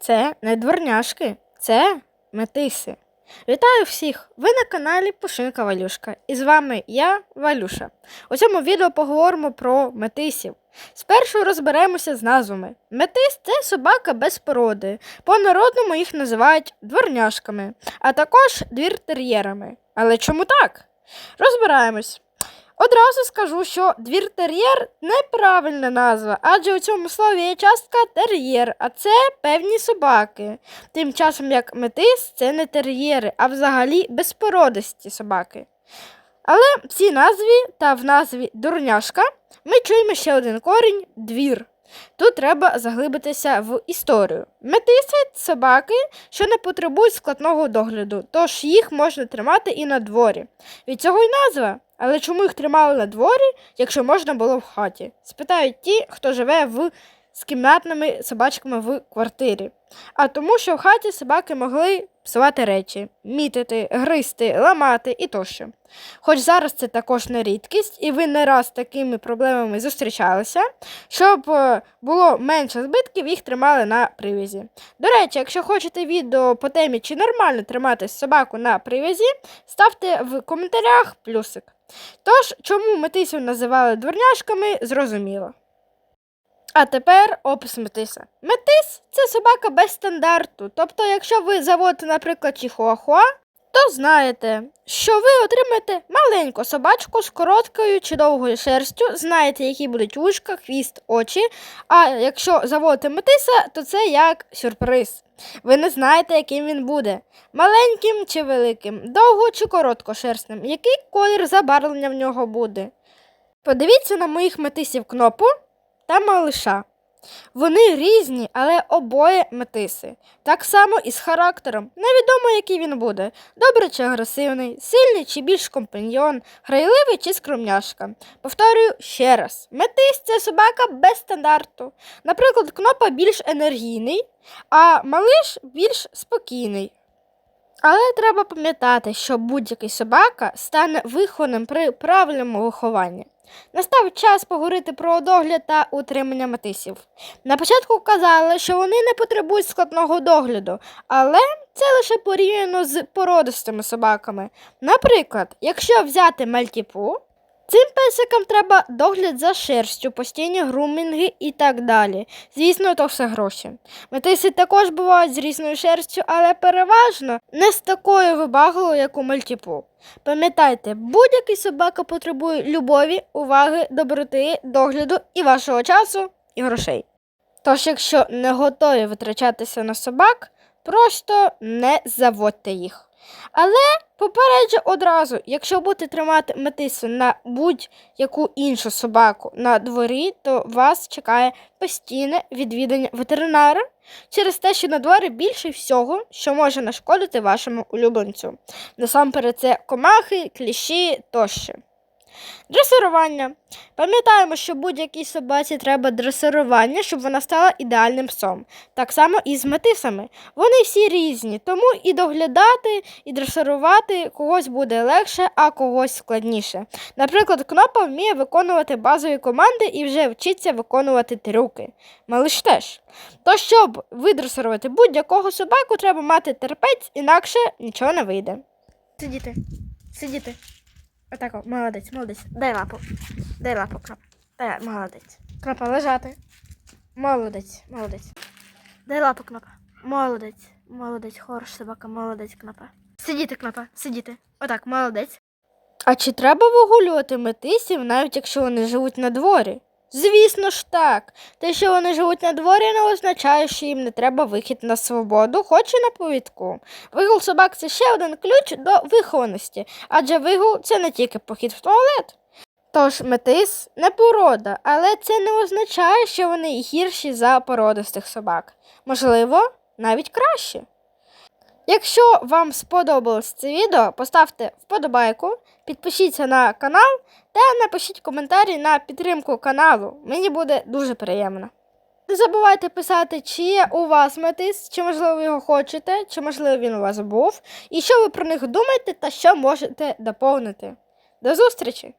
Це не дворняшки, це метиси. Вітаю всіх! Ви на каналі Пушинка Валюшка. І з вами я, Валюша. У цьому відео поговоримо про метисів. Спершу розберемося з назвами. Метис це собака без породи. По-народному їх називають дворняшками, а також двіртер'єрами. Але чому так? Розбираємось. Одразу скажу, що двір-тер'єр неправильна назва, адже у цьому слові є частка тер'єр, а це певні собаки. Тим часом як метис це не тер'єри, а взагалі безпородисті собаки. Але в цій назві та в назві дурняшка ми чуємо ще один корінь двір. Тут треба заглибитися в історію. Метиси собаки, що не потребують складного догляду, тож їх можна тримати і на дворі. Від цього й назва. Але чому їх тримали на дворі, якщо можна було в хаті? Спитають ті, хто живе в з кімнатними собачками в квартирі. А тому, що в хаті собаки могли псувати речі, мітити, гризти, ламати і тощо. Хоч зараз це також не рідкість, і ви не раз з такими проблемами зустрічалися, щоб е, було менше збитків, їх тримали на привязі. До речі, якщо хочете відео по темі, чи нормально тримати собаку на привязі, ставте в коментарях плюсик. Тож, чому метисів називали дворняшками, зрозуміло. А тепер опис метиса. Метис це собака без стандарту. Тобто, якщо ви заводите, наприклад, чихуахуа, то знаєте, що ви отримаєте маленьку собачку з короткою чи довгою шерстю, знаєте, які будуть вушка, хвіст, очі. А якщо заводите метиса, то це як сюрприз. Ви не знаєте, яким він буде маленьким чи великим, довго чи короткошерстним, який колір забарвлення в нього буде. Подивіться на моїх метисів кнопу та малиша. Вони різні, але обоє метиси. Так само і з характером. Невідомо, який він буде добрий чи агресивний, сильний чи більш компаньйон, грайливий чи скромняшка. Повторюю ще раз: метис це собака без стандарту. Наприклад, кнопа більш енергійний, а малиш більш спокійний. Але треба пам'ятати, що будь-який собака стане вихованим при правильному вихованні. Настав час поговорити про догляд та утримання метисів. На початку казали, що вони не потребують складного догляду, але це лише порівняно з породистими собаками. Наприклад, якщо взяти мальтіпу, цим песикам треба догляд за шерстю, постійні грумінги і так далі. Звісно, то все гроші. Метиси також бувають з різною шерстю, але переважно не з такою вибагою, як у мальтіпу. Пам'ятайте, будь-який собака потребує любові, уваги, доброти, догляду і вашого часу і грошей. Тож, якщо не готові витрачатися на собак, просто не заводьте їх. Але попереджу одразу, якщо будете тримати метису на будь-яку іншу собаку на дворі, то вас чекає постійне відвідання ветеринара через те, що на дворі більше всього, що може нашкодити вашому улюбленцю. Насамперед, це комахи, кліщі тощо. Дресирування. Пам'ятаємо, що будь-якій собаці треба дресирування, щоб вона стала ідеальним псом. Так само і з метисами. Вони всі різні, тому і доглядати, і дресирувати когось буде легше, а когось складніше. Наприклад, кнопа вміє виконувати базові команди і вже вчиться виконувати трюки. Малиш теж. То, щоб видресирувати будь-якого собаку, треба мати терпець, інакше нічого не вийде. Сидіти, сидіти. Отако, молодець, молодець. Дай лапу. Дай лапу, крап. Дай, молодець. Кнопа, лежати. Молодець, молодець. Дай лапу, кнопа. Молодець, молодець, хороша собака, молодець, кнопа. Сидіти, кнопа, сидіти. Отак, молодець. А чи треба вигулювати метисів, навіть якщо вони живуть на дворі? Звісно ж так. Те, що вони живуть на дворі, не означає, що їм не треба вихід на свободу, хоч і на повідку. Вигул собак це ще один ключ до вихованості, адже вигул це не тільки похід в туалет. Тож метис не порода, але це не означає, що вони гірші за породистих собак. Можливо, навіть краще. Якщо вам сподобалось це відео, поставте вподобайку, підпишіться на канал та напишіть коментарі на підтримку каналу. Мені буде дуже приємно. Не забувайте писати, чи є у вас метис, чи можливо ви його хочете, чи можливо він у вас був, і що ви про них думаєте та що можете доповнити. До зустрічі!